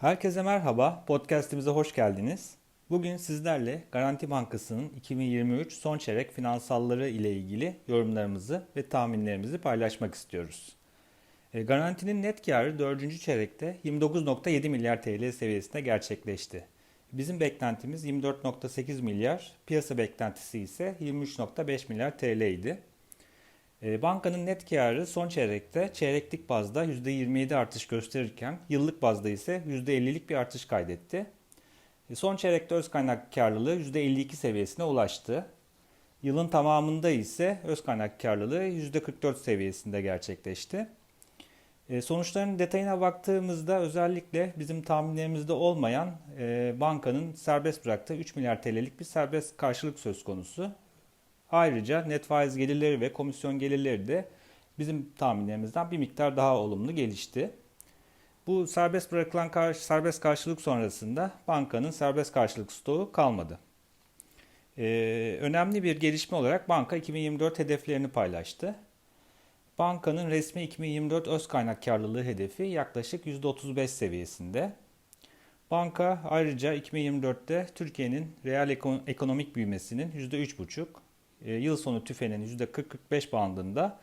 Herkese merhaba, podcastimize hoş geldiniz. Bugün sizlerle Garanti Bankası'nın 2023 son çeyrek finansalları ile ilgili yorumlarımızı ve tahminlerimizi paylaşmak istiyoruz. E, Garantinin net karı 4. çeyrekte 29.7 milyar TL seviyesinde gerçekleşti. Bizim beklentimiz 24.8 milyar, piyasa beklentisi ise 23.5 milyar TL idi. E, Bankanın net karı son çeyrekte çeyreklik bazda %27 artış gösterirken yıllık bazda ise %50'lik bir artış kaydetti. E, Son çeyrekte öz kaynak karlılığı %52 seviyesine ulaştı. Yılın tamamında ise öz kaynak karlılığı %44 seviyesinde gerçekleşti. E, Sonuçların detayına baktığımızda özellikle bizim tahminlerimizde olmayan e, bankanın serbest bıraktığı 3 milyar TL'lik bir serbest karşılık söz konusu. Ayrıca net faiz gelirleri ve komisyon gelirleri de bizim tahminlerimizden bir miktar daha olumlu gelişti. Bu serbest bırakılan kar- serbest karşılık sonrasında bankanın serbest karşılık stoğu kalmadı. Ee, önemli bir gelişme olarak banka 2024 hedeflerini paylaştı. Bankanın resmi 2024 öz kaynak karlılığı hedefi yaklaşık %35 seviyesinde. Banka ayrıca 2024'te Türkiye'nin reel eko- ekonomik büyümesinin %3,5, e, yıl sonu tüfenin %40-45 bandında,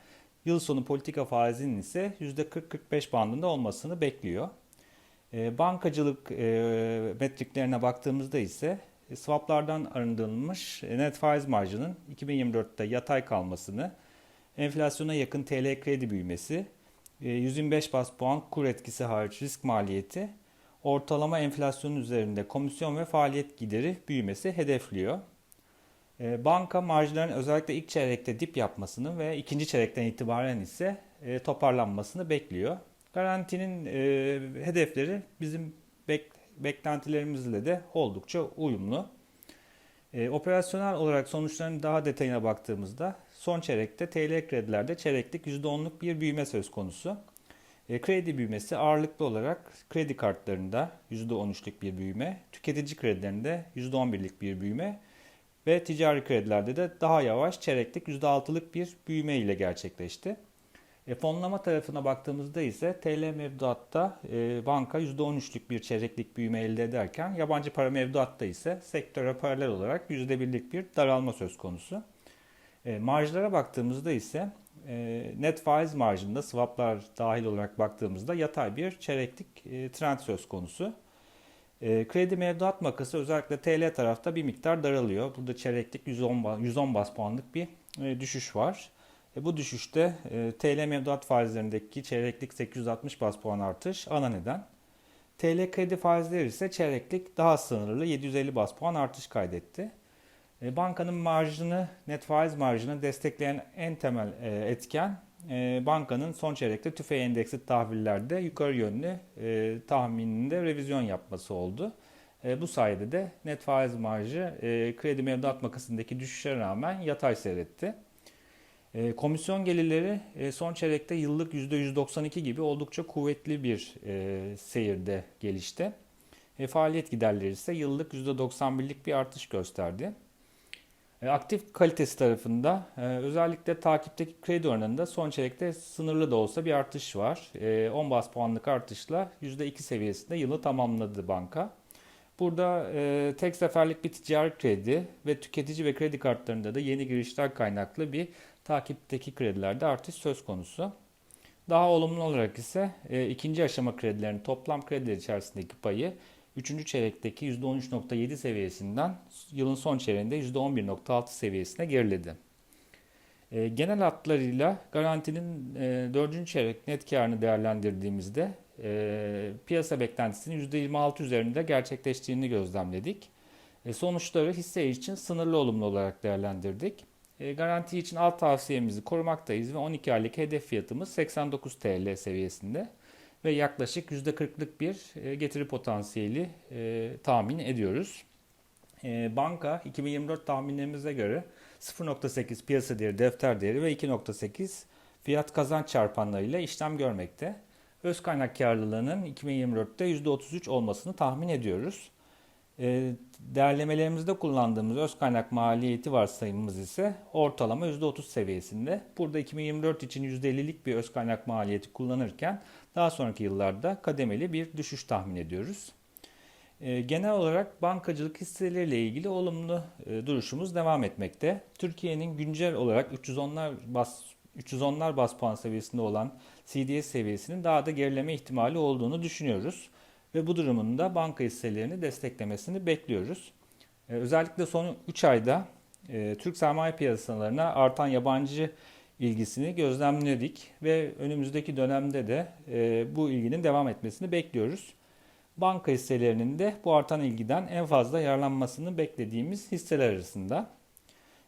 yıl sonu politika faizinin ise %40-45 bandında olmasını bekliyor. E, Bankacılık e, metriklerine baktığımızda ise e, swaplardan arındırılmış net faiz marjının 2024'te yatay kalmasını, enflasyona yakın TL kredi büyümesi, e, 125 bas puan kur etkisi hariç risk maliyeti, ortalama enflasyonun üzerinde komisyon ve faaliyet gideri büyümesi hedefliyor. E, Banka marjların özellikle ilk çeyrekte dip yapmasını ve ikinci çeyrekten itibaren ise e, toparlanmasını bekliyor. Garantinin e, hedefleri bizim bek- beklentilerimizle de oldukça uyumlu. E, operasyonel olarak sonuçların daha detayına baktığımızda son çeyrekte TL kredilerde çeyreklik %10'luk bir büyüme söz konusu. Kredi büyümesi ağırlıklı olarak kredi kartlarında %13'lük bir büyüme, tüketici kredilerinde %11'lik bir büyüme ve ticari kredilerde de daha yavaş çeyreklik %6'lık bir büyüme ile gerçekleşti. E, fonlama tarafına baktığımızda ise TL mevduatta e, banka %13'lük bir çeyreklik büyüme elde ederken yabancı para mevduatta ise sektöre paralel olarak %1'lik bir daralma söz konusu. E, marjlara baktığımızda ise e, net faiz marjında swaplar dahil olarak baktığımızda yatay bir çeyreklik e, trend söz konusu. E, kredi mevduat makası özellikle TL tarafta bir miktar daralıyor. Burada çeyreklik 110, ba- 110 bas puanlık bir e, düşüş var. E, bu düşüşte e, TL mevduat faizlerindeki çeyreklik 860 bas puan artış ana neden. TL kredi faizleri ise çeyreklik daha sınırlı 750 bas puan artış kaydetti. Bankanın marjını, net faiz marjını destekleyen en temel etken bankanın son çeyrekte tüfe endeksi tahvillerde yukarı yönlü e, tahmininde revizyon yapması oldu. E, Bu sayede de net faiz marjı e, kredi mevduat makasındaki düşüşe rağmen yatay seyretti. Komisyon gelirleri son çeyrekte yıllık %192 gibi oldukça kuvvetli bir seyirde gelişti. Faaliyet giderleri ise yıllık %91'lik bir artış gösterdi. E, Aktif kalitesi tarafında e, özellikle takipteki kredi oranında son çeyrekte sınırlı da olsa bir artış var. E, 10 bas puanlık artışla %2 seviyesinde yılı tamamladı banka. Burada e, tek seferlik bir ticari kredi ve tüketici ve kredi kartlarında da yeni girişler kaynaklı bir takipteki kredilerde artış söz konusu. Daha olumlu olarak ise e, ikinci aşama kredilerin toplam krediler içerisindeki payı 3. çeyrekteki %13.7 seviyesinden yılın son çeyreğinde %11.6 seviyesine geriledi. E, genel hatlarıyla garantinin e, 4. çeyrek net karını değerlendirdiğimizde e, piyasa beklentisinin %26 üzerinde gerçekleştiğini gözlemledik. E, sonuçları hisse için sınırlı olumlu olarak değerlendirdik. E, garanti için alt tavsiyemizi korumaktayız ve 12 aylık hedef fiyatımız 89 TL seviyesinde ve yaklaşık %40'lık bir e, getiri potansiyeli e, tahmin ediyoruz. E, banka 2024 tahminlerimize göre 0.8 piyasa değeri, defter değeri ve 2.8 fiyat kazanç çarpanlarıyla işlem görmekte. Öz kaynak karlılığının 2024'te %33 olmasını tahmin ediyoruz. E, değerlemelerimizde kullandığımız öz kaynak maliyeti varsayımımız ise ortalama %30 seviyesinde. Burada 2024 için %50'lik bir öz kaynak maliyeti kullanırken daha sonraki yıllarda kademeli bir düşüş tahmin ediyoruz. E, genel olarak bankacılık hisseleriyle ilgili olumlu e, duruşumuz devam etmekte. Türkiye'nin güncel olarak 310'lar bas 310'lar bas puan seviyesinde olan CDS seviyesinin daha da gerileme ihtimali olduğunu düşünüyoruz. Ve bu durumun da banka hisselerini desteklemesini bekliyoruz. Ee, özellikle son 3 ayda e, Türk sermaye piyasalarına artan yabancı ilgisini gözlemledik ve önümüzdeki dönemde de e, bu ilginin devam etmesini bekliyoruz. Banka hisselerinin de bu artan ilgiden en fazla yararlanmasını beklediğimiz hisseler arasında.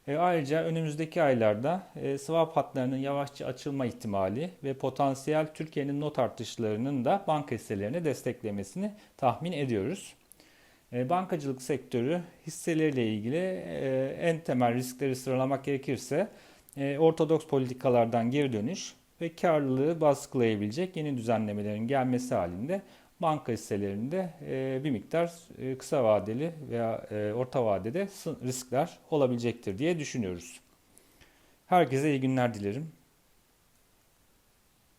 E, ayrıca önümüzdeki aylarda e, swap hatlarının yavaşça açılma ihtimali ve potansiyel Türkiye'nin not artışlarının da banka hisselerini desteklemesini tahmin ediyoruz. E, bankacılık sektörü hisseleriyle ilgili e, en temel riskleri sıralamak gerekirse e, ortodoks politikalardan geri dönüş ve karlılığı baskılayabilecek yeni düzenlemelerin gelmesi halinde banka hisselerinde e, bir miktar e, kısa vadeli veya e, orta vadede riskler olabilecektir diye düşünüyoruz. Herkese iyi günler dilerim.